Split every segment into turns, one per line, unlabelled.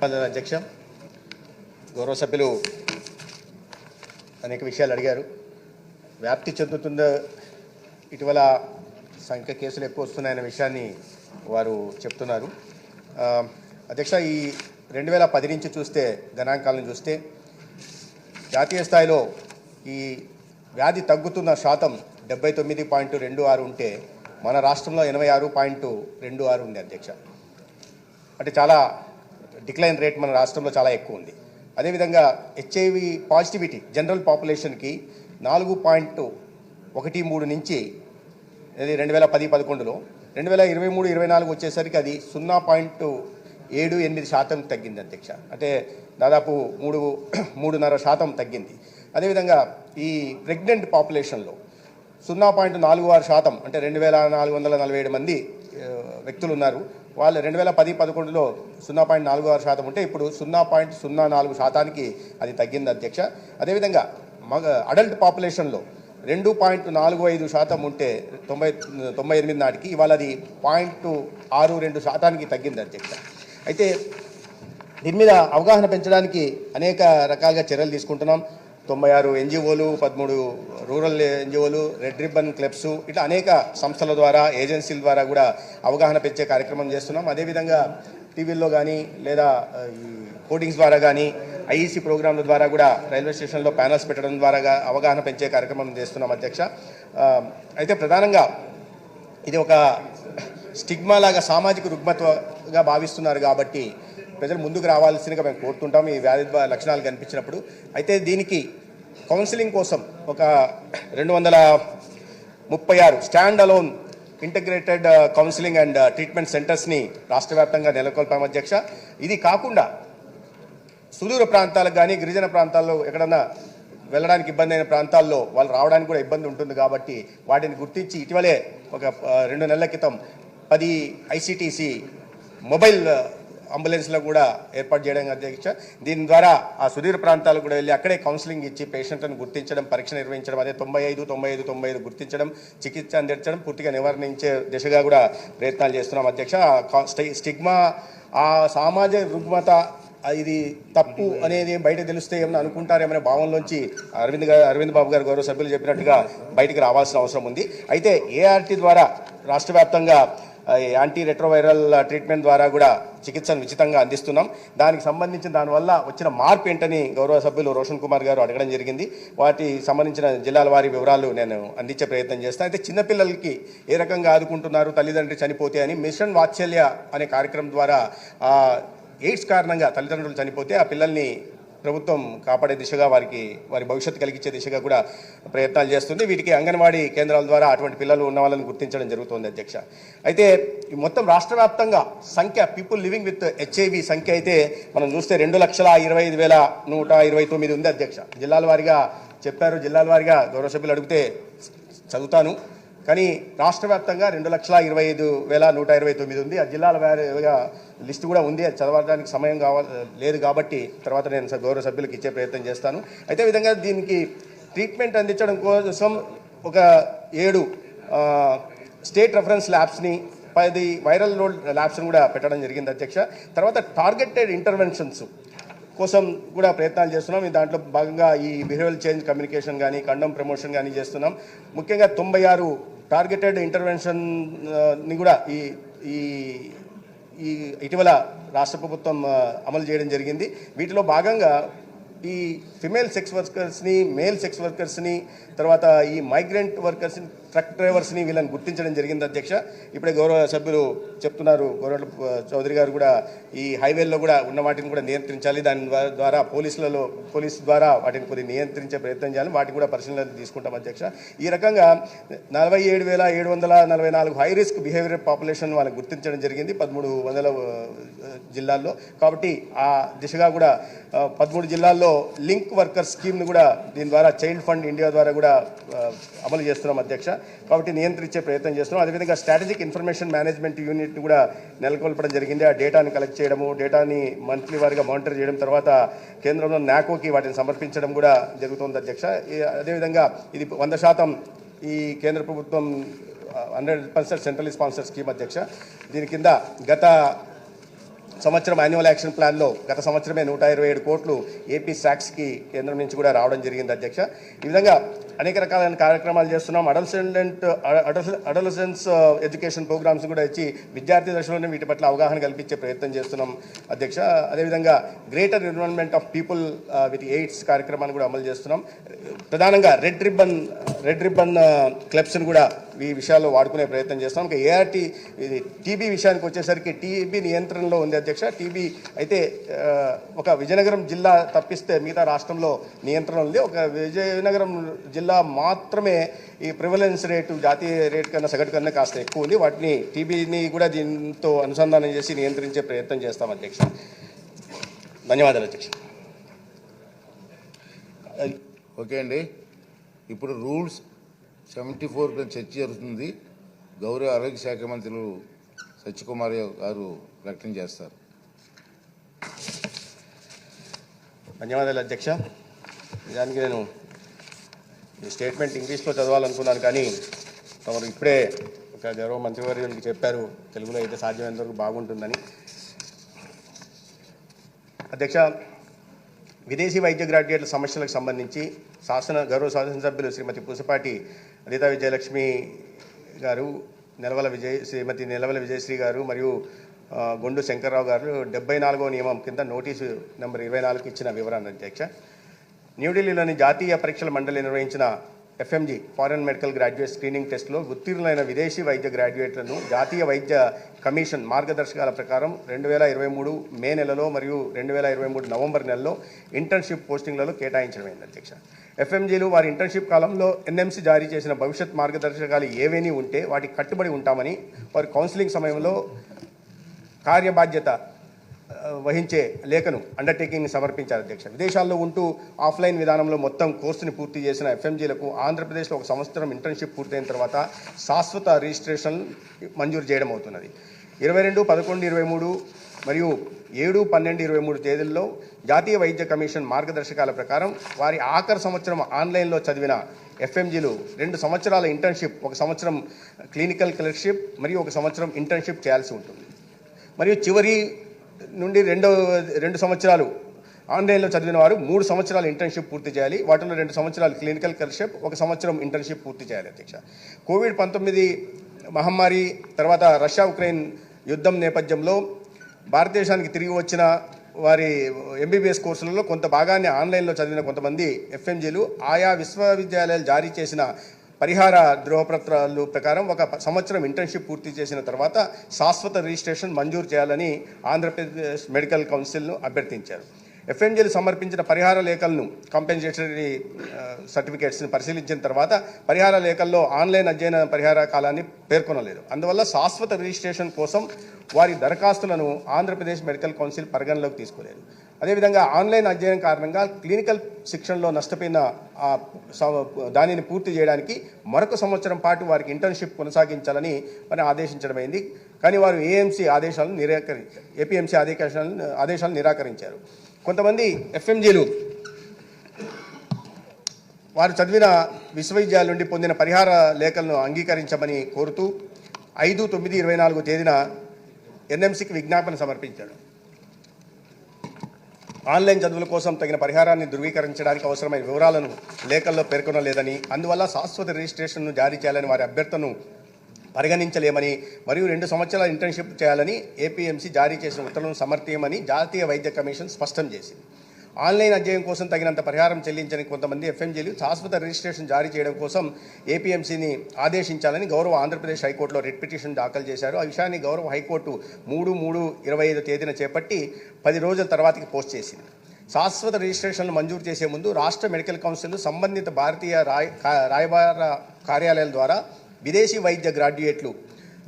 ధన్యవాదాలు అధ్యక్ష. గౌరవ సభ్యులు అనేక విషయాలు అడిగారు. వ్యాప్తి చెందుతుందో ఇటీవల సంఖ్య కేసులు ఎక్కువ వస్తున్నాయనే విషయాన్ని వారు చెప్తున్నారు. అధ్యక్ష ఈ రెండు వేల పది నుంచి చూస్తే గణాంకాలను చూస్తే జాతీయ స్థాయిలో ఈ వ్యాధి తగ్గుతున్న శాతం డెబ్బై తొమ్మిది పాయింట్ రెండు ఆరు ఉంటే మన రాష్ట్రంలో ఎనభై ఆరు పాయింట్ రెండు ఆరు ఉంది అధ్యక్ష. అంటే చాలా డిక్లైన్ రేట్ మన రాష్ట్రంలో చాలా ఎక్కువ ఉంది. అదేవిధంగా హెచ్ఐవి పాజిటివిటీ జనరల్ పాపులేషన్కి నాలుగు పాయింట్ ఒకటి మూడు నుంచి అది రెండు వేల పది పదకొండులో రెండు వేల ఇరవై మూడు ఇరవై నాలుగు వచ్చేసరికి అది సున్నా పాయింట్ ఏడు ఎనిమిది శాతం తగ్గింది అధ్యక్ష. అంటే దాదాపు మూడు మూడున్నర శాతం తగ్గింది. అదేవిధంగా ఈ ప్రెగ్నెంట్ పాపులేషన్లో సున్నా పాయింట్ నాలుగు ఆరు శాతం అంటే రెండు వేల నాలుగు వందల నలభై ఏడు మంది వ్యక్తులు ఉన్నారు. వాళ్ళు రెండు వేల పది పదకొండులో సున్నా పాయింట్ నాలుగు ఆరు శాతం ఉంటే ఇప్పుడు సున్నా పాయింట్ సున్నా నాలుగు శాతానికి అది తగ్గింది అధ్యక్ష. అదేవిధంగా మగ అడల్ట్ పాపులేషన్లో రెండు పాయింట్ నాలుగు ఐదు శాతం ఉంటే తొంభై తొంభై ఎనిమిది నాటికి ఇవాళ అది పాయింట్ ఆరు రెండు శాతానికి తగ్గింది అధ్యక్ష. అయితే దీని మీద అవగాహన పెంచడానికి అనేక రకాలుగా చర్యలు తీసుకుంటున్నాం. తొంభై ఆరు ఎన్జిఓలు పదమూడు రూరల్ ఎన్జిఓలు రెడ్ రిబ్బన్ క్లబ్స్ ఇట్లా అనేక సంస్థల ద్వారా ఏజెన్సీల ద్వారా కూడా అవగాహన పెంచే కార్యక్రమం చేస్తున్నాం. అదేవిధంగా టీవీల్లో కానీ లేదా ఈ కోటింగ్స్ ద్వారా కానీ ఐఈసీ ప్రోగ్రాంల ద్వారా కూడా రైల్వే స్టేషన్లో ప్యానల్స్ పెట్టడం ద్వారా అవగాహన పెంచే కార్యక్రమం చేస్తున్నాం అధ్యక్ష. అయితే ప్రధానంగా ఇది ఒక స్టిగ్మా లాగా సామాజిక రుగ్మతగా భావిస్తున్నారు కాబట్టి ప్రజలు ముందుకు రావాల్సిందిగా మేము కోరుతుంటాం ఈ వ్యాధి లక్షణాలు కనిపించినప్పుడు అయితే దీనికి కౌన్సిలింగ్ కోసం ఒక రెండు వందల ముప్పై ఆరు stand alone integrated counselling and treatment సెంటర్స్ని రాష్ట్ర వ్యాప్తంగా నెలకొల్పాం అధ్యక్ష. ఇది కాకుండా సుదూర ప్రాంతాలకు కానీ గిరిజన ప్రాంతాల్లో ఎక్కడన్నా వెళ్ళడానికి ఇబ్బంది అయిన ప్రాంతాల్లో వాళ్ళు రావడానికి కూడా ఇబ్బంది ఉంటుంది కాబట్టి వాటిని గుర్తించి ఇటీవలే ఒక రెండు నెలల క్రితం పది ఐసిటిసి మొబైల్ అంబులెన్స్లో కూడా ఏర్పాటు చేయడం అధ్యక్ష దీని ద్వారా ఆ సుదీర్ ప్రాంతాలకు కూడా వెళ్ళి అక్కడే కౌన్సిలింగ్ ఇచ్చి పేషెంట్లను గుర్తించడం పరీక్ష నిర్వహించడం అదే తొంభై ఐదు తొంభై ఐదు తొంభై ఐదు గుర్తించడం చికిత్స అందించడం పూర్తిగా నివారించే దిశగా కూడా ప్రయత్నాలు చేస్తున్నాం అధ్యక్ష. కా- స్టిగ్మా ఆ సామాజిక రుగ్మత ఇది తప్పు అనేది బయట తెలిస్తే ఏమైనా అనుకుంటారేమనే భావంలోంచి అరవింద్ గారు అరవింద్ బాబు గారు గౌరవ సభ్యులు చెప్పినట్టుగా బయటికి రావాల్సిన అవసరం ఉంది. అయితే ఏఆర్టీ ద్వారా రాష్ట్ర వ్యాప్తంగా యాంటీ రెట్రోవైరల్ ట్రీట్మెంట్ ద్వారా కూడా చికిత్సను ఉచితంగా అందిస్తున్నాం. దానికి సంబంధించిన దానివల్ల వచ్చిన మార్పు ఏంటని గౌరవ సభ్యులు రోషన్ కుమార్ గారు అడగడం జరిగింది. వాటి సంబంధించిన జిల్లాల వారి వివరాలు నేను అందించే ప్రయత్నం చేస్తాను అయితే చిన్నపిల్లలకి ఏ రకంగా ఆదుకుంటున్నారు? తల్లిదండ్రులు చనిపోతే అని మిషన్ వాత్సల్య అనే కార్యక్రమం ద్వారా ఎయిడ్స్ కారణంగా తల్లిదండ్రులు చనిపోతే ఆ పిల్లల్ని ప్రభుత్వం కాపాడే దిశగా వారికి వారి భవిష్యత్తు కలిగించే దిశగా కూడా ప్రయత్నాలు చేస్తుంది. వీటికి అంగన్వాడీ కేంద్రాల ద్వారా అటువంటి పిల్లలు ఉన్న వాళ్ళని గుర్తించడం జరుగుతుంది అధ్యక్ష. అయితే మొత్తం రాష్ట్ర వ్యాప్తంగా సంఖ్య పీపుల్ లివింగ్ విత్ హెచ్ఐవి సంఖ్య అయితే మనం చూస్తే రెండు లక్షల ఇరవై ఐదు వేల నూట ఇరవై తొమ్మిది ఉంది అధ్యక్ష. జిల్లాల వారిగా చెప్పారు. జిల్లాల వారిగా గౌరవ సభ్యులు అడిగితే చదువుతాను. కానీ రాష్ట్ర వ్యాప్తంగా రెండు లక్షల ఇరవై ఐదు వేల నూట ఇరవై తొమ్మిది ఉంది. ఆ జిల్లాల వారీగా లిస్ట్ కూడా ఉంది. అది చదవడానికి సమయం కావాలి లేదు కాబట్టి తర్వాత నేను గౌరవ సభ్యులకు ఇచ్చే ప్రయత్నం చేస్తాను. అయితే విధంగా దీనికి ట్రీట్మెంట్ అందించడం కోసం ఒక ఏడు స్టేట్ రెఫరెన్స్ ల్యాబ్స్ని పది వైరల్ రోడ్ ల్యాబ్స్ని కూడా పెట్టడం జరిగింది అధ్యక్ష. తర్వాత టార్గెటెడ్ ఇంటర్వెన్షన్స్ కోసం కూడా ప్రయత్నాలు చేస్తున్నాం. దాంట్లో భాగంగా ఈ బిహేవియల్ చేంజ్ కమ్యూనికేషన్ కానీ కండమ్ ప్రమోషన్ కానీ చేస్తున్నాం. ముఖ్యంగా తొంభై ఆరు టార్గెటెడ్ ఇంటర్వెన్షన్ uh, ని కూడా ఈ ఈ ఈ ఇటీవల రాష్ట్ర ప్రభుత్వం uh, అమలు చేయడం జరిగింది. వీటిలో భాగంగా ఈ ఫిమేల్ సెక్స్ వర్కర్స్ని మేల్ సెక్స్ వర్కర్స్ని తర్వాత ఈ మైగ్రెంట్ వర్కర్స్ని ట్రక్ డ్రైవర్స్ని వీళ్ళని గుర్తించడం జరిగింది అధ్యక్ష. ఇప్పుడే గౌరవ సభ్యులు చెప్తున్నారు గౌరవ చౌదరి గారు కూడా ఈ హైవేల్లో కూడా ఉన్న వాటిని కూడా నియంత్రించాలి. దాని ద్వారా పోలీసులలో పోలీసు ద్వారా వాటిని కొద్దిగా నియంత్రించే ప్రయత్నం చేయాలి. వాటిని కూడా పరిశీలన తీసుకుంటాం అధ్యక్ష. ఈ రకంగా నలభై ఏడు వేల ఏడు వందల నలభై నాలుగు హై రిస్క్ బిహేవియర్ పాపులేషన్ వాళ్ళని గుర్తించడం జరిగింది పదమూడు వందల జిల్లాల్లో. కాబట్టి ఆ దిశగా కూడా పదమూడు జిల్లాల్లో లింక్ వర్కర్ స్కీమ్ని కూడా దీని ద్వారా చైల్డ్ ఫండ్ ఇండియా ద్వారా కూడా అమలు చేస్తున్నాం అధ్యక్ష. కాబట్టి నియంత్రించే ప్రయత్నం చేస్తున్నాం. అదేవిధంగా స్ట్రాటజిక్ ఇన్ఫర్మేషన్ మేనేజ్మెంట్ యూనిట్ని కూడా నెలకొల్పడం జరిగింది. ఆ డేటాని కలెక్ట్ చేయడము డేటాని మంత్లీ వారిగా మానిటర్ చేయడం తర్వాత కేంద్రంలో నాకోకి వాటిని సమర్పించడం కూడా జరుగుతుంది అధ్యక్ష. అదేవిధంగా ఇది వంద శాతం ఈ కేంద్ర ప్రభుత్వం hundred percent central sponsor scheme అధ్యక్ష. దీని కింద గత సంవత్సరం యాన్యువల్ యాక్షన్ ప్లాన్లో గత సంవత్సరమే నూట ఇరవై ఏడు కోట్లు ఏపీ సాక్స్కి కేంద్రం నుంచి కూడా రావడం జరిగింది అధ్యక్ష. ఈ విధంగా అనేక రకాలైన కార్యక్రమాలు చేస్తున్నాం. అడల్సెంట్ అడలసెన్స్ ఎడ్యుకేషన్ ప్రోగ్రామ్స్ కూడా ఇచ్చి విద్యార్థి దశలోనే వీటి పట్ల అవగాహన కల్పించే ప్రయత్నం చేస్తున్నాం అధ్యక్ష. అదేవిధంగా greater environment of people with AIDS కార్యక్రమాన్ని కూడా అమలు చేస్తున్నాం. ప్రధానంగా రెడ్ రిబ్బన్ రెడ్ రిబ్బన్ క్లబ్స్ని కూడా ఈ విషయాల్లో వాడుకునే ప్రయత్నం చేస్తాం. ఇంకా ఏఆర్టీ ఇది టీబీ విషయానికి వచ్చేసరికి టీబీ నియంత్రణలో ఉంది అధ్యక్ష. టీబీ అయితే ఒక విజయనగరం జిల్లా తప్పిస్తే మిగతా రాష్ట్రంలో నియంత్రణ ఉంది. ఒక విజయనగరం జిల్లా మాత్రమే ఈ ప్రివలెన్స్ రేటు జాతీయ రేటు కన్నా సగటు కన్నా కాస్త ఎక్కువ ఉంది. వాటిని టీబీని కూడా దీంతో అనుసంధానం చేసి నియంత్రించే ప్రయత్నం చేస్తాం అధ్యక్ష. ధన్యవాదాలు అధ్యక్ష.
ఓకే అండి. ఇప్పుడు రూల్స్ సెవెంటీ ఫోర్ చర్చ జరుగుతుంది. గౌరవ ఆరోగ్య శాఖ మంత్రులు సత్యకుమార్ గారు ప్రకటన చేస్తారు.
ధన్యవాదాలు అధ్యక్ష. నిజానికి నేను ఈ స్టేట్మెంట్ ఇంగ్లీష్లో చదవాలనుకున్నాను కానీ తమరు ఇప్పుడే ఒక గౌరవ మంత్రివర్యులకి చెప్పారు తెలుగులో అయితే సాధ్యమైనంతవరకు బాగుంటుందని. అధ్యక్ష విదేశీ వైద్య గ్రాడ్యుయేట్ల సమస్యలకు సంబంధించి శాసన గౌరవ శాసనసభ్యులు శ్రీమతి పూసపాటి అనితా విజయలక్ష్మి గారు నెలవల విజయ శ్రీమతి నెలవల విజయశ్రీ గారు మరియు గొండు శంకర్రావు గారు డెబ్బై నాలుగో నియమం కింద నోటీసు నెంబర్ ఇరవై నాలుగు ఇచ్చిన వివరాన్ని అధ్యక్ష. న్యూఢిల్లీలోని జాతీయ పరీక్షల మండలి నిర్వహించిన FMG foreign medical graduate screening టెస్ట్లో ఉత్తీర్ణులైన విదేశీ వైద్య గ్రాడ్యుయేట్లను జాతీయ వైద్య కమిషన్ మార్గదర్శకాల ప్రకారం రెండు వేల ఇరవై మూడు మే నెలలో మరియు రెండు వేల ఇరవై మూడు నవంబర్ నెలలో ఇంటర్న్షిప్ పోస్టింగ్లలో కేటాయించడమైంది అధ్యక్ష. ఎఫ్ఎంజీలు వారి ఇంటర్న్షిప్ కాలంలో ఎన్ఎంసీ జారీ చేసిన భవిష్యత్ మార్గదర్శకాలు ఏవేని ఉంటే వాటికి కట్టుబడి ఉంటామని వారి కౌన్సిలింగ్ సమయంలో కార్యబాధ్యత వహించే లేఖను అండర్టేకింగ్ని సమర్పించారు అధ్యక్ష. విదేశాల్లో ఉంటూ ఆఫ్లైన్ విధానంలో మొత్తం కోర్సుని పూర్తి చేసిన ఎఫ్ఎంజీలకు ఆంధ్రప్రదేశ్లో ఒక సంవత్సరం ఇంటర్న్షిప్ పూర్తయిన తర్వాత శాశ్వత రిజిస్ట్రేషన్ మంజూరు చేయడం అవుతున్నది. ఇరవై రెండు పదకొండు ఇరవై మూడు మరియు ఏడు పన్నెండు ఇరవై మూడు తేదీల్లో జాతీయ వైద్య కమిషన్ మార్గదర్శకాల ప్రకారం వారి ఆఖరి సంవత్సరం ఆన్లైన్లో చదివిన ఎఫ్ఎంజీలు రెండు సంవత్సరాల ఇంటర్న్షిప్ ఒక సంవత్సరం క్లినికల్ క్లర్షిప్ మరియు ఒక సంవత్సరం ఇంటర్న్షిప్ చేయాల్సి ఉంటుంది. మరియు చివరి నుండి రెండో రెండు సంవత్సరాలు ఆన్లైన్లో చదివిన వారు మూడు సంవత్సరాలు ఇంటర్న్షిప్ పూర్తి చేయాలి. వాటిలో రెండు సంవత్సరాలు క్లినికల్ కల్షిప్ ఒక సంవత్సరం ఇంటర్న్షిప్ పూర్తి చేయాలి అధ్యక్ష. కోవిడ్ పంతొమ్మిది మహమ్మారి తర్వాత రష్యా ఉక్రెయిన్ యుద్ధం నేపథ్యంలో భారతదేశానికి తిరిగి వచ్చిన వారి ఎంబీబీఎస్ కోర్సులలో కొంత భాగాన్ని ఆన్లైన్లో చదివిన కొంతమంది ఎఫ్ఎంజీలు ఆయా విశ్వవిద్యాలయాలు జారీ చేసిన పరిహార ధృవపత్రాలు ప్రకారం ఒక సంవత్సరం ఇంటర్న్షిప్ పూర్తి చేసిన తర్వాత శాశ్వత రిజిస్ట్రేషన్ మంజూరు చేయాలని ఆంధ్రప్రదేశ్ మెడికల్ కౌన్సిల్ను అభ్యర్థించారు. ఎఫ్ఎంజీలు సమర్పించిన పరిహార లేఖలను కంపెన్సేటరీ సర్టిఫికేట్స్ని పరిశీలించిన తర్వాత పరిహార లేఖల్లో ఆన్లైన్ అధ్యయన పరిహార కాలాన్ని పేర్కొనలేదు. అందువల్ల శాశ్వత రిజిస్ట్రేషన్ కోసం వారి దరఖాస్తులను ఆంధ్రప్రదేశ్ మెడికల్ కౌన్సిల్ పరిగణలోకి తీసుకోలేదు. అదేవిధంగా ఆన్లైన్ అధ్యయనం కారణంగా క్లినికల్ శిక్షణలో నష్టపోయిన స- దానిని పూర్తి చేయడానికి మరొక సంవత్సరం పాటు వారికి ఇంటర్న్షిప్ కొనసాగించాలని మరి ఆదేశించడమైంది. కానీ వారు ఏఎంసీ ఆదేశాలను నిరాకరి ఏపీఎంసీ ఆదేశాలను ఆదేశాలను నిరాకరించారు. కొంతమంది ఎఫ్ఎంజీలు వారు చదివిన విశ్వవిద్యాలయం నుండి పొందిన పరిహార లేఖలను అంగీకరించమని కోరుతూ ఐదు తొమ్మిది ఇరవై నాలుగు తేదీన ఎన్ఎంసీకి విజ్ఞాపన సమర్పించాడు ఆన్లైన్ చదువుల కోసం తగిన పరిహారాన్ని ధృవీకరించడానికి అవసరమైన వివరాలను లేఖల్లో పేర్కొనలేదని అందువల్ల శాశ్వత రిజిస్ట్రేషన్ను జారీ చేయాలని వారి అభ్యర్థనను పరిగణించలేమని మరియు రెండు సంవత్సరాల ఇంటర్న్షిప్ చేయాలని ఏపీఎంసీ జారీ చేసిన ఉత్తర్వులను సమర్థీయమని జాతీయ వైద్య కమిషన్ స్పష్టం చేసింది. ఆన్లైన్ అధ్యయనం కోసం తగినంత పరిహారం చెల్లించని కొంతమంది ఎఫ్ఎంజీలు శాశ్వత రిజిస్ట్రేషన్ జారీ చేయడం కోసం ఏపీఎంసీని ఆదేశించాలని గౌరవ ఆంధ్రప్రదేశ్ హైకోర్టులో రిట్ పిటిషన్ దాఖలు చేశారు. ఆ విషయాన్ని గౌరవ హైకోర్టు మూడు మూడు ఇరవై ఐదు తేదీన చేపట్టి పది రోజుల తర్వాతకి పోస్ట్ చేసింది. శాశ్వత రిజిస్ట్రేషన్లు మంజూరు చేసే ముందు రాష్ట్ర మెడికల్ కౌన్సిల్ సంబంధిత భారతీయ రాయ రాయబార కార్యాలయాల ద్వారా విదేశీ వైద్య గ్రాడ్యుయేట్లు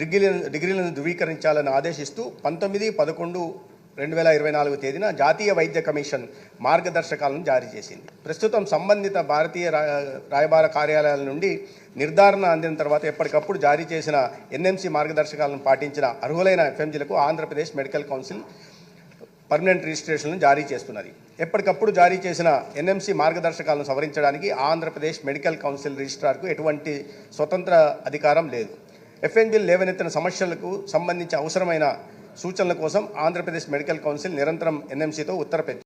డిగ్రీలను డిగ్రీలను ధృవీకరించాలని ఆదేశిస్తూ పంతొమ్మిది పదకొండు రెండు వేల ఇరవై నాలుగు తేదీన జాతీయ వైద్య కమిషన్ మార్గదర్శకాలను జారీ చేసింది. ప్రస్తుతం సంబంధిత భారతీయ రాయబార కార్యాలయాల నుండి నిర్ధారణ అందిన తర్వాత ఎప్పటికప్పుడు జారీ చేసిన ఎన్ఎంసీ మార్గదర్శకాలను పాటించిన అర్హులైన ఎఫ్ఎంజీలకు ఆంధ్రప్రదేశ్ మెడికల్ కౌన్సిల్ పర్మనెంట్ రిజిస్ట్రేషన్లను జారీ చేస్తున్నది. ఎప్పటికప్పుడు జారీ చేసిన ఎన్ఎంసీ మార్గదర్శకాలను సవరించడానికి ఆంధ్రప్రదేశ్ మెడికల్ కౌన్సిల్ రిజిస్ట్రార్కు ఎటువంటి స్వతంత్ర అధికారం లేదు. ఎఫ్ఎంజీలు లేవనెత్తిన సమస్యలకు సంబంధించి అవసరమైన సూచనల కోసం ఆంధ్రప్రదేశ్ మెడికల్ కౌన్సిల్ నిరంతరం ఎన్ఎంసీతో ఉత్తర